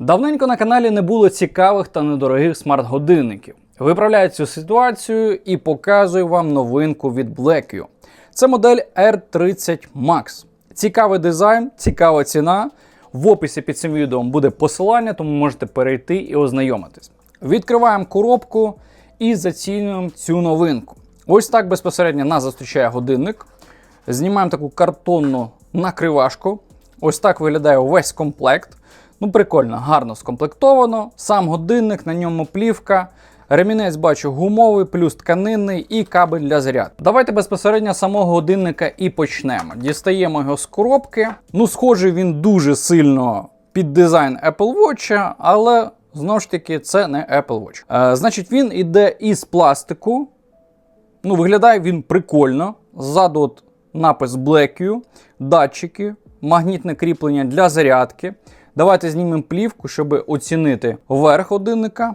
Давненько на каналі не було цікавих та недорогих смарт-годинників. Виправляю цю ситуацію і показую вам новинку від Blackview. Це модель R30 Max. Цікавий дизайн, цікава ціна. В описі під цим відео буде посилання, тому можете перейти і ознайомитись. Відкриваємо коробку і зацінюємо цю новинку. Ось так безпосередньо нас зустрічає годинник. Знімаємо таку картонну накривашку. Ось так виглядає увесь комплект. Ну, прикольно, гарно скомплектовано. Сам годинник, на ньому плівка. Ремінець бачу гумовий, плюс тканинний і кабель для заряд. Давайте безпосередньо самого годинника і почнемо. Дістаємо його з коробки. Ну, схожий він дуже сильно під дизайн Apple Watch, але знову ж таки це не Apple Watch. Е, значить, він іде із пластику. Ну, виглядає він прикольно. Ззаду от напис Blackview, датчики, магнітне кріплення для зарядки. Давайте знімемо плівку, щоб оцінити верх годинника.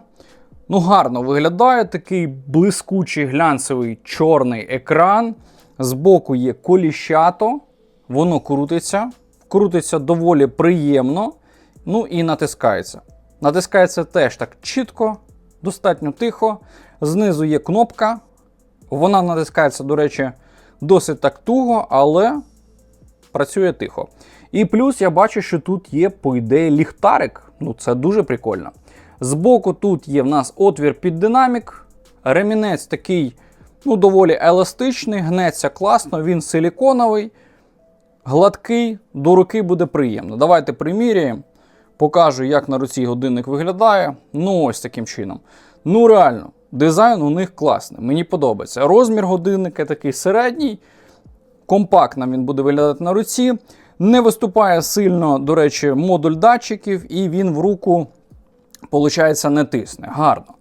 Ну, гарно виглядає такий блискучий глянцевий чорний екран. Збоку є коліщато, воно крутиться. Крутиться доволі приємно. Ну і натискається. Натискається теж так чітко, достатньо тихо. Знизу є кнопка. Вона натискається, до речі, досить так туго, але працює тихо. І плюс я бачу, що тут є, по ідеї, ліхтарик. Ну, це дуже прикольно. Збоку тут є в нас отвір під динамік. Ремінець такий, ну, доволі еластичний, гнеться класно, він силіконовий, гладкий, до руки буде приємно. Давайте приміряємо. Покажу, як на руці годинник виглядає. Ну, ось таким чином. Ну, реально, дизайн у них класний. Мені подобається. Розмір годинника такий середній, компактно він буде виглядати на руці. Не виступає сильно, до речі, модуль датчиків, і він в руку, виходить, не тисне. Гарно.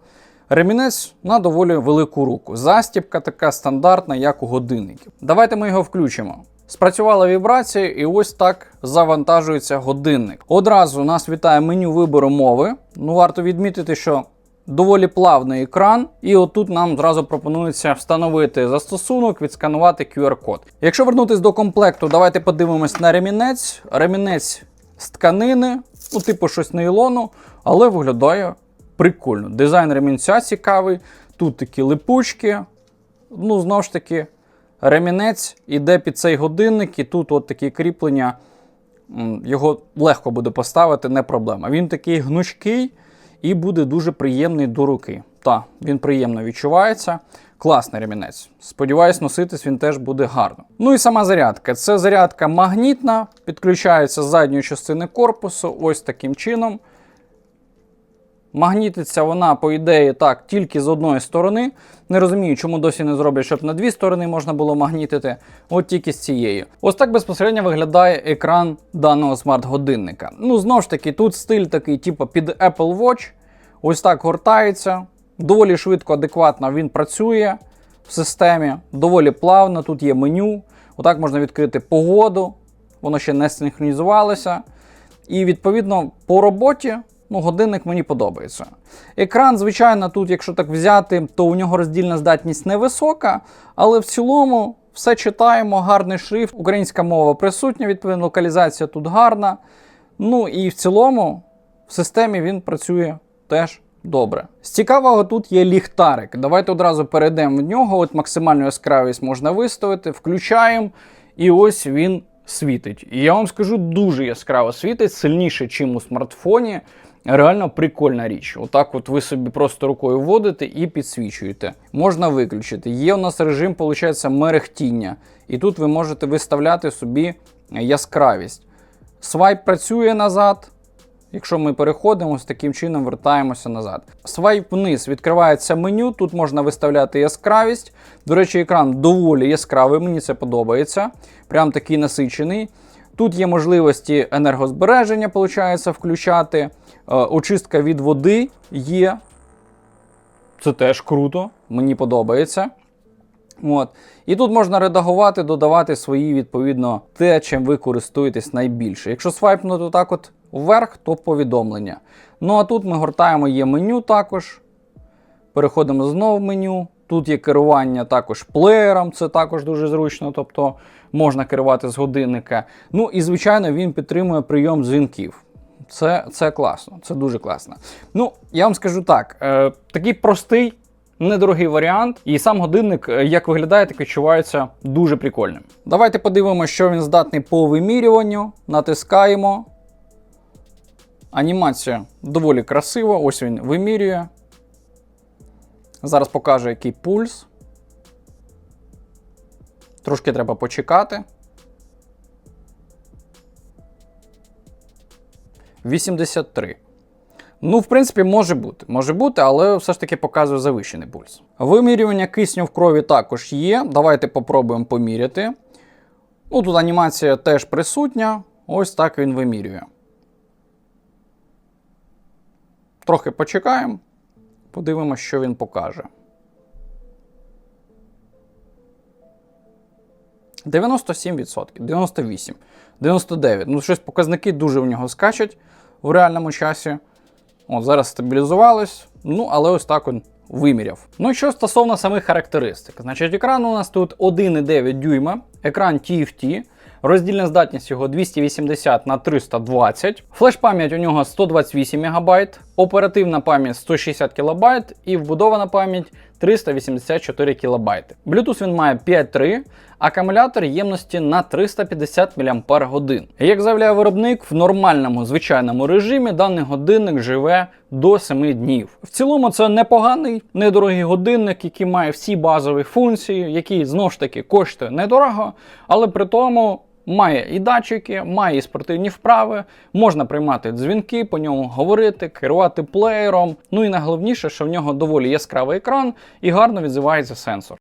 Ремінець на доволі велику руку. Застібка така стандартна, як у годинників. Давайте ми його включимо. Спрацювала вібрація, і ось так завантажується годинник. Одразу нас вітає меню вибору мови. Ну, варто відмітити, що доволі плавний екран, і отут нам зразу пропонується встановити застосунок, відсканувати QR-код. Якщо вернутись до комплекту, давайте подивимось на ремінець. Ремінець з тканини, ну, типу щось нейлону, але виглядає прикольно. Дизайн ремінця цікавий, тут такі липучки. Ну, знову ж таки, ремінець іде під цей годинник, і тут от такі кріплення. Його легко буде поставити, не проблема. Він такий гнучкий і буде дуже приємний до руки. Та, він приємно відчувається. Класний ремінець. Сподіваюсь, носитись він теж буде гарно. Ну і сама зарядка. Це зарядка магнітна, підключається з задньої частини корпусу, ось таким чином. Магнітиться вона, по ідеї, так, тільки з одної сторони. Не розумію, чому досі не зроблять, щоб на дві сторони можна було магнітити, от тільки з цією. Ось так безпосередньо виглядає екран даного смарт-годинника. Ну, знову ж таки, тут стиль такий, типу під Apple Watch. Ось так гортається. Доволі швидко, адекватно він працює в системі, доволі плавно. Тут є меню. Отак можна відкрити погоду, воно ще не синхронізувалося. І відповідно по роботі ну, годинник мені подобається. Екран, звичайно, тут, якщо так взяти, то у нього роздільна здатність невисока, але в цілому все читаємо, гарний шрифт, українська мова присутня, відповідно, локалізація тут гарна. Ну і в цілому в системі він працює теж добре. З цікавого тут є ліхтарик. Давайте одразу перейдемо в нього. От максимальну яскравість можна виставити, включаємо, і ось він світить. І я вам скажу, дуже яскраво світить, сильніше, ніж у смартфоні. Реально прикольна річ. Отак, от ви собі просто рукою вводите і підсвічуєте. Можна виключити. Є у нас режим, виходить, мерехтіння. І тут ви можете виставляти собі яскравість. Свайп працює назад. Якщо ми переходимо, з таким чином вертаємося назад. Свайп вниз відкривається меню, тут можна виставляти яскравість. До речі, екран доволі яскравий, мені це подобається. Прям такий насичений. Тут є можливості енергозбереження, виходить, включати. Е, Очистка від води є. Це теж круто, мені подобається. От. І тут можна редагувати, додавати свої, відповідно, те, чим ви користуєтесь найбільше. Якщо свайпнути так от вверх, то повідомлення. Ну а тут ми гортаємо є меню також. Переходимо знову в меню. Тут є керування також плеєром, це також дуже зручно, тобто можна керувати з годинника. Ну і, звичайно, він підтримує прийом дзвінків. Це, це класно, це дуже класно. Ну, я вам скажу так: е, такий простий, недорогий варіант, і сам годинник, е, як виглядає, так відчувається дуже прикольним. Давайте подивимося, що він здатний по вимірюванню. Натискаємо. Анімація доволі красива. Ось він вимірює. Зараз покаже, який пульс. Трошки треба почекати. 83. Ну, в принципі, може бути. Може бути, але все ж таки показує завищений пульс. Вимірювання кисню в крові також є. Давайте попробуємо поміряти. Ну, тут анімація теж присутня. Ось так він вимірює. Трохи почекаємо. Подивимося, що він покаже. 97%, 98%, 99%. Ну, щось показники дуже в нього скачуть в реальному часі. От зараз стабілізувалось. Ну, але ось так він виміряв. Ну і що стосовно самих характеристик, значить, екран у нас тут 1,9 дюйма, екран TFT. Роздільна здатність його 280 на 320. Флеш-пам'ять у нього 128 МБ, оперативна пам'ять 160 кБ і вбудована пам'ять 384 кБ. Bluetooth він має 5.3, акумулятор ємності на 350 мАч. Як заявляє виробник, в нормальному звичайному режимі даний годинник живе до 7 днів. В цілому це непоганий, недорогий годинник, який має всі базові функції, який знову ж таки коштує недорого, але при тому. Має і датчики, має і спортивні вправи, можна приймати дзвінки, по ньому говорити, керувати плеєром. Ну і найголовніше, що в нього доволі яскравий екран і гарно відзивається сенсор.